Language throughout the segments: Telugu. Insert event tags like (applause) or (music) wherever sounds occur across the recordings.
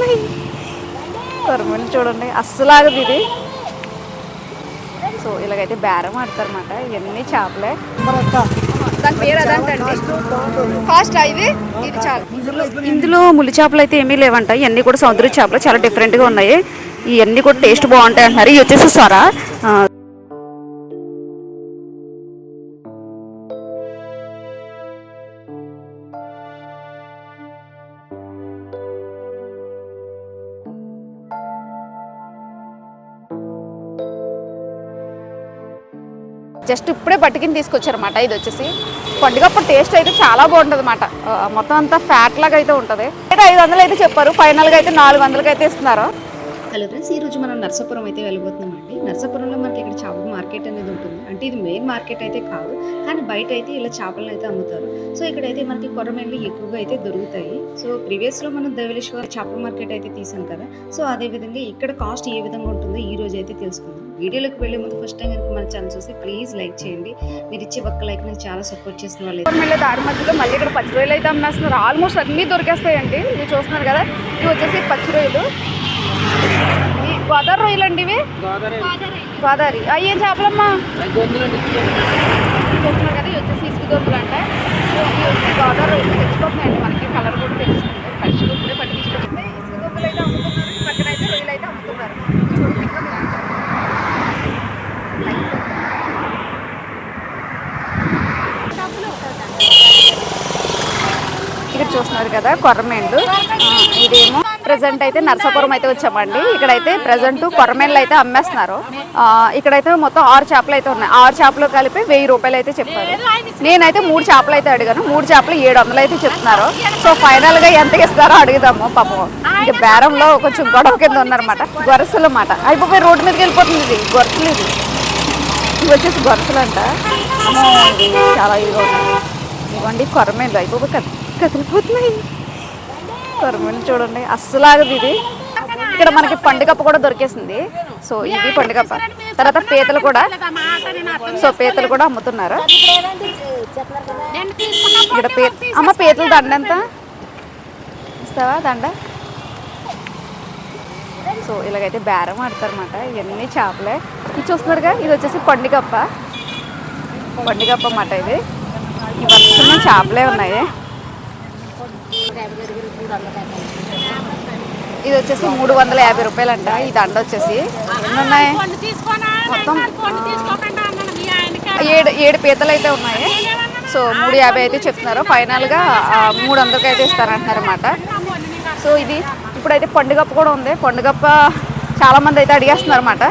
సరిపోతున్నాయి కొరమీను చూడండి అస్సలు ఆగదు ఇది. సో ఇలాగైతే బేరం ఆడతారు అనమాట ఇవన్నీ చేపలే. దాని పేరు అదంటండి. కాస్ట్ ఇది? ఇది చాలా. ఇందులో ములి చేపలు అయితే ఏమీ లేవంట. ఇవన్నీ కూడా సముద్ర చేపలు చాలా డిఫరెంట్గా ఉన్నాయి. ఇవన్నీ కూడా టేస్ట్ బాగుంటాయి అంటున్నారు. ఇవి వచ్చేసి సొర. జస్ట్ ఇప్పుడే పట్టుకుని తీసుకొచ్చారన్నమాట. ఇది వచ్చేసి పండుగప్పుడు టేస్ట్ అయితే చాలా బాగుంటుంది అనమాట మొత్తం అంతా ఫ్యాట్ లాగా అయితే ఉంటుంది. అయితే ఐదు వందలు అయితే చెప్పారు. ఫైనల్గా అయితే నాలుగు వందలకి అయితే ఇస్తున్నారు. హలో ఫ్రెండ్స్ ఈరోజు మనం నర్సాపురం అయితే వెళ్ళబోతున్నాం అండి. నర్సాపురంలో మనకి ఇక్కడ చేపల మార్కెట్ అనేది ఉంటుంది. అంటే ఇది మెయిన్ మార్కెట్ అయితే కాదు కానీ బయట అయితే ఇలా చేపలను అయితే అమ్ముతారు. సో ఇక్కడైతే మనకి కొరమేళ్ళు ఎక్కువగా అయితే దొరుకుతాయి. సో ప్రీవియస్లో మనం ధవళేశ్వర చేపల మార్కెట్ అయితే తీసాం కదా. సో అదే విధంగా ఇక్కడ కాస్ట్ ఏ విధంగా ఉంటుందో ఈ రోజు అయితే తెలుసుకుందాం. వీడియోలోకి వెళ్ళే ముందు ఫస్ట్ టైం కనుక మన ఛానల్ చూసి ప్లీజ్ లైక్ చేయండి. మీరు ఇచ్చే ఒక్క లైక్ నాకు చాలా సపోర్ట్ చేసిన వాళ్ళు మళ్ళీ దారి మధ్యలో మళ్ళీ ఇక్కడ పచ్చి రొయ్యలు అయితే అమ్మేస్తున్నారు. ఆల్మోస్ట్ అన్నీ దొరికేస్తాయండి. ఇవి చూస్తున్నారు కదా ఇవి వచ్చేసి పచ్చి రొయ్యలు. గోదావరి రొయ్యలు అండి ఇవి? గోదావరి. అవి ఏం చేపలమ్మా? చూస్తున్నారు కదా ఇవి వచ్చేసి ఇసుక దొరుకులు అంటే గోదావరి రొయ్యలు తెచ్చిపోతున్నాయండి మనకి. కలర్ కూడా తెలుస్తుంది ఫ్రెష్ ఇప్పుడే పట్టి తీసుకొచ్చింది ఇసుక దొంగలు అయితే అమ్ముతున్నారు పక్కన అయితే రొయ్యలు అయితే అమ్ముతున్నారు చూడండి ఇంకా బాగుంది. ఇక్కడ చూస్తున్నారు కదా కొర్రమేండ్లు ఇదేమో ప్రజెంట్ అయితే నర్సాపురం అయితే వచ్చామండి. ఇక్కడైతే ప్రజెంట్ కొర్రమేండ్లు అయితే అమ్మేస్తున్నారు. ఆ, ఇక్కడైతే మొత్తం ఆరు చేపలు అయితే ఉన్నాయి. ఆరు చేపలు కలిపి వెయ్యి రూపాయలు అయితే చెప్పారు. నేనైతే మూడు చేపలు అయితే అడిగాను. మూడు చేపలు ఏడు వందలు అయితే చెప్తున్నారు. సో ఫైనల్గా ఎంత ఇస్తారో అడుగుదాము పాపం. ఇంకా బేరంలో కొంచెం గొడవ కింద ఉన్నారన్నమాట. గొరసలు అన్నమాట. అయిపోయి రోడ్డు మీదకి వెళ్ళిపోతుంది ఇది. గొరసలు ఇది. ఇవి వచ్చేసి గొరసలు అంట చాలా ఇదిగా ఉన్నాయి ఇవ్వండి కొరమేలు అయిపోయి కదా కదిలిపోతున్నాయి కొరమేలు చూడండి. అస్సలాగదు ఇది. ఇక్కడ మనకి పండుగప్ప కూడా దొరికేసింది. సో ఇది పండుగప్ప. తర్వాత పీతలు కూడా. సో పీతలు కూడా అమ్ముతున్నారు. ఇక్కడ పీ అమ్మ పీతల దండ ఎంత? ఇస్తావా దండ? సో ఇలాగైతే బేరం ఆడతారన్నమాట. ఇవన్నీ చేపలే. ఇది చూస్తున్నారుగా ఇది వచ్చేసి పండుగప్ప. పండుగప్ప అన్నమాట ఇది. ఇవన్నీ చేపలే ఉన్నాయి. ఇది వచ్చేసి మూడు వందల యాభై రూపాయలు అంట ఈ దండ వచ్చేసి. ఎన్ని ఉన్నాయి మొత్తం ఏడు ఏడు పీతలు అయితే ఉన్నాయి. సో మూడు యాభై అయితే చెప్తున్నారు. ఫైనల్గా మూడు వందలకి అయితే ఇస్తారంటున్నారు అన్నమాట సో ఇది ఇప్పుడైతే పండుగప్ప కూడా ఉంది. పండుగప్ప చాలా మంది అయితే అడిగేస్తున్నారు అన్నమాట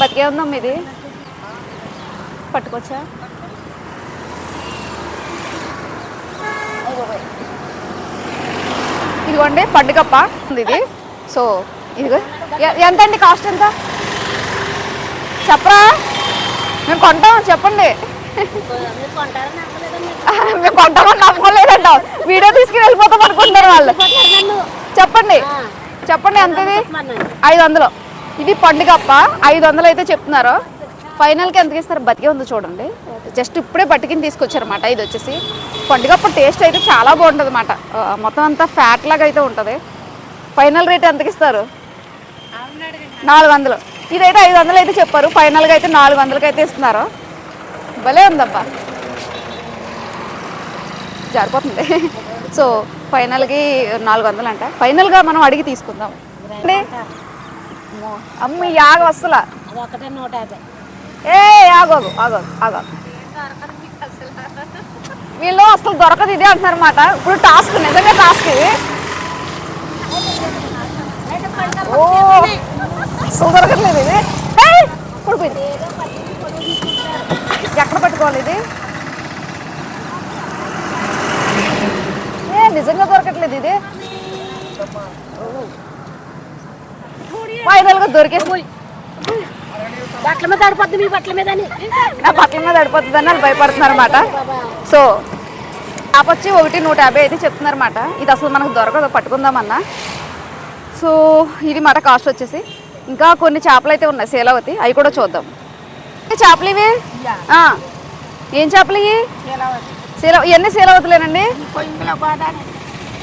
బతికే ఉందాం ఇది. పట్టుకోవచ్చా ఇదిగోండి పండుగప్ప ఉంది ఇది. సో ఇదిగో ఎంత అండి కాస్ట్ ఎంత? చెప్పరా? మేము కొంటాం చెప్పండి. మేము కొంటామని నమ్మలేదంట. వీడియో తీసుకుని వెళ్ళిపోతాం అనుకుంటున్నారు వాళ్ళు. చెప్పండి. చెప్పండి ఎంత ఇది? ఐదు వందలు. ఇది పండుగప్ప. ఐదు వందలు అయితే చెప్తున్నారు. ఫైనల్కి ఎంతకి ఇస్తారు? బతికే ఉంది చూడండి. జస్ట్ ఇప్పుడే పట్టుకుని తీసుకొచ్చారన్నమాట. ఇది వచ్చేసి పండుగప్ప టేస్ట్ అయితే చాలా బాగుంటుంది అనమాట మొత్తం అంతా ఫ్యాట్ లాగా అయితే ఉంటుంది. ఫైనల్ రేట్ ఎంతకి ఇస్తారు? నాలుగు వందలు. ఇదైతే ఐదు వందలు అయితే చెప్పారు. ఫైనల్గా అయితే నాలుగు వందలకి అయితే ఇస్తున్నారు. భలే ఉందబ్బా. జారిపోతుంది. (laughs) సో ఫైనల్కి నాలుగు వందలు అంట ఫైనల్గా మనం అడిగి తీసుకుందాం. అమ్మో, ఆగ వస్తులా అదొకటే నూట యాభై. ఏ ఆగోగు ఆగోగు ఆగోగు. వీళ్ళు అసలు దొరకదు ఇదే అంటున్నారు అనమాట ఇప్పుడు టాస్క్ నిజంగా టాస్క్ ఇది. ఓ అసలు దొరకట్లేదు ఇది. పడిపోయింది. ఎక్కడ పట్టుకోవాలి ఇది? ఏ నిజంగా దొరకట్లేదు ఇది. వాయిదాలుగా దొరికేసి బట్టల మీద ఆడిపోద్ది మీ బట్టల మీద నా బట్టల మీద పడిపోతుందని వాళ్ళు భయపడుతున్నారు అనమాట సో ఆప్ వచ్చి ఒకటి నూట యాభై అయితే చెప్తున్నారన్నమాట. ఇది అసలు మనకు దొరకదు పట్టుకుందామన్నా. సో ఇది మాట కాస్ట్ వచ్చేసి. ఇంకా కొన్ని చేపలు అయితే ఉన్నాయి సేలవతి అవి కూడా చూద్దాం. ఏ చేపలు ఇవి. ఏం చేపలు ఇవి? సేల ఇవన్నీ సేలవతులేనండి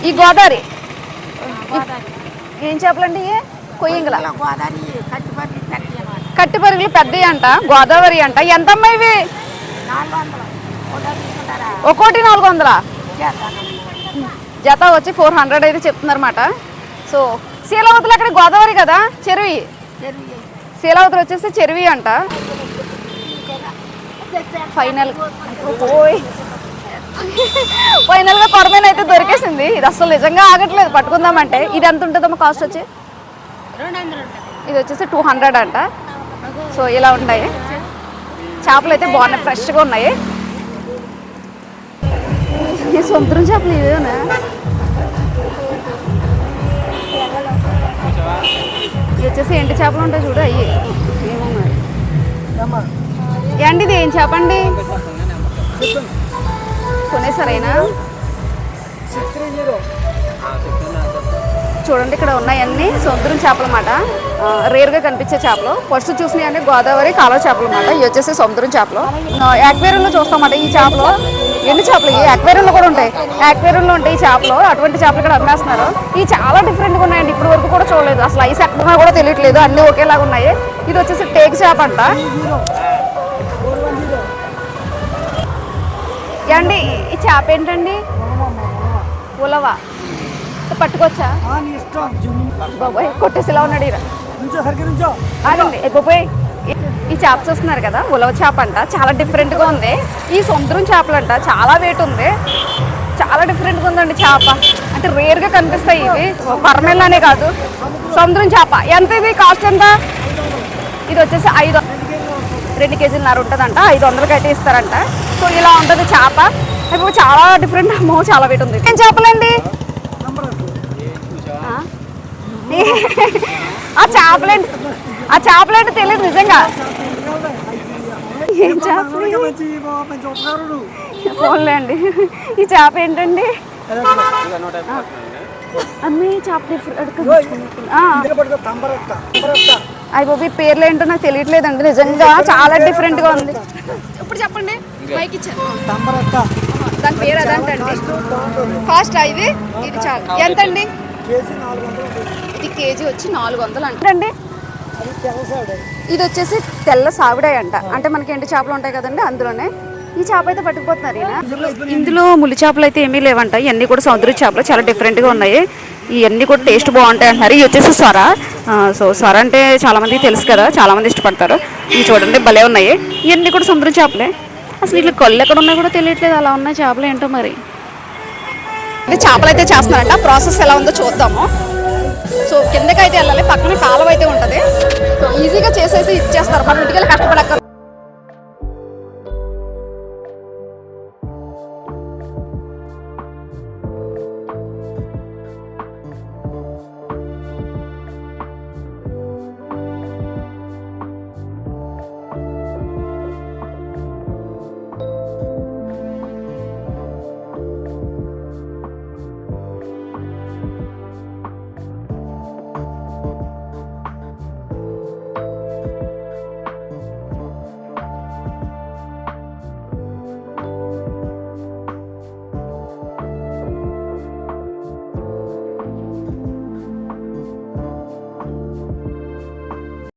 ఈ గోదావరి. ఏం చేపలండి ఇవి? కొయ్యంగల. గోదావరి కట్టి పరుగులు పెద్దవి అంట గోదావరి అంట. ఎంత అమ్మా ఇవి? నాలుగు వందలు కూడా తీసుకుంటారా ఒక్కోటి నాలుగు వందలా? జత వచ్చి ఫోర్ హండ్రెడ్ అయితే చెప్తున్నారన్నమాట. సో శీలావతులు అక్కడ గోదావరి కదా చెరువి? శీలావతులు వచ్చేసి చెరువి అంట. ఫైనల్ ఓయ్. ఫైనల్గా కొరమైన అయితే దొరికేసింది. ఇది అసలు నిజంగా ఆగట్లేదు పట్టుకుందామంటే. ఇది ఎంత ఉంటుందమ్మా కాస్ట్ వచ్చి? ఇది వచ్చేసి టూ హండ్రెడ్ అంట. సో ఇలా ఉంటాయి చేపలు అయితే బాగున్నాయి ఫ్రెష్గా ఉన్నాయి. సముద్రం చేపలు ఇవేనా ఇవి వచ్చేసి ఎండి చేపలు ఉంటాయి చూడు అయ్యి. ఏమున్నాయి? ఏండి ఇది? ఏం చేపండి కొనేసరైనా? చూడండి ఇక్కడ ఉన్నాయన్నీ సముద్రం చేపలు అన్నమాట. రేర్గా కనిపించే చేపలు. ఫస్ట్ చూసినవి గోదావరి కాలువ చేపలు అన్నమాట. ఇవి వచ్చేసి సముద్రం చేపలు. యాక్వేరియంలో చూస్తామన్నమాట ఈ చేపలు. ఎన్ని చేపలు? ఈ యాక్వేరియంలో కూడా ఉంటాయి. యాక్వేరియంలో ఉంటాయి ఈ చేపలు. అటువంటి చేపలు ఇక్కడ అమ్మేస్తున్నారు. ఇవి చాలా డిఫరెంట్గా ఉన్నాయండి. ఇప్పటి వరకు కూడా చూడలేదు. అసలు ఐస్ ఎక్కడ కూడా తెలియట్లేదు. అన్నీ ఒకేలాగా ఉన్నాయి. ఇది వచ్చేసి టేక్ చేప అంట. అండి ఈ చేప ఏంటండి? ఉలవా. పట్టుకోవచ్చా బాబాయ్ కొట్టేసిలా ఉన్నాడు బాబాయ్. ఈ- చేప చూస్తున్నారు కదా ఉలవ చేప అంట. చాలా డిఫరెంట్గా ఉంది. ఈ సముద్రం చేపలు అంట చాలా వెయిట్ ఉంది. చాలా డిఫరెంట్గా ఉందండి చేప. అంటే రేర్గా కనిపిస్తాయి ఇవి. పరమెల్లానే కాదు. సముద్రం చేప. ఎంత ఇది? కాస్ట్ ఎంత? ఇది వచ్చేసి ఐదు రెండు కేజీలన్నర ఉంటుందంట. ఐదు వందలకి అయితే ఇస్తారంట. సో ఇలా ఉంటుంది చేప. ఇప్పుడు చాలా డిఫరెంట్ అమ్మో చాలా వెయిట్ ఉంది. ఏం చేపలండి? ఆ చేపలేంటి? ఆ చేపలేంటి తెలియదు నిజంగా. ఏం చేపలు ఫోన్లే అండి ఈ చేప ఏంటండి? అన్నీ చేప డిఫరెంట్ అయ్యి బాబు ఈ పేర్లు ఏంటో నాకు తెలియట్లేదండి. నిజంగా చాలా డిఫరెంట్గా ఉంది. ఇప్పుడు చెప్పండి? మైక్ ఇచ్చాను దాని పేరు అదంటండి. కాస్ట్ ఇది? ఇది చాలా. ఎంత అండి ఇది కేజీ వచ్చి నాలుగు వందలు అంటండి ఇది వచ్చేసి తెల్ల సావిడాయి అంట. అంటే మనకి ఎండు చేపలు ఉంటాయి కదండి అందులోనే. ఈ చేప అయితే పట్టుకుపోతున్నారు ఈయన. ఇందులో ములి చేపలు అయితే ఏమీ లేవంట. ఇవన్నీ కూడా సముద్ర చేపలు చాలా డిఫరెంట్గా ఉన్నాయి. ఇవన్నీ కూడా టేస్ట్ బాగుంటాయి అంటున్నారు. ఇవి వచ్చేసి సొర. ఆ, సో సొర అంటే చాలా మందికి తెలుసు కదా. చాలా మంది ఇష్టపడతారు. ఇవి చూడండి భలే ఉన్నాయి. ఇవన్నీ కూడా సముద్ర చేపలే. అసలు ఇట్లా కళ్ళు ఎక్కడ ఉన్నాయో కూడా తెలియట్లేదు. అలా ఉన్నాయి చేపలు ఏంటో మరి. అంటే చేపలు అయితే చేస్తున్నారంట. ప్రాసెస్ ఎలా ఉందో చూద్దాము. సో కిందకైతే వెళ్ళాలి పక్కన కాలువ అయితే ఉంటుంది. సో ఈజీగా చేసేసి ఇచ్చేస్తారు మనం ఇంటికి వెళ్ళి కష్టపడక్కర్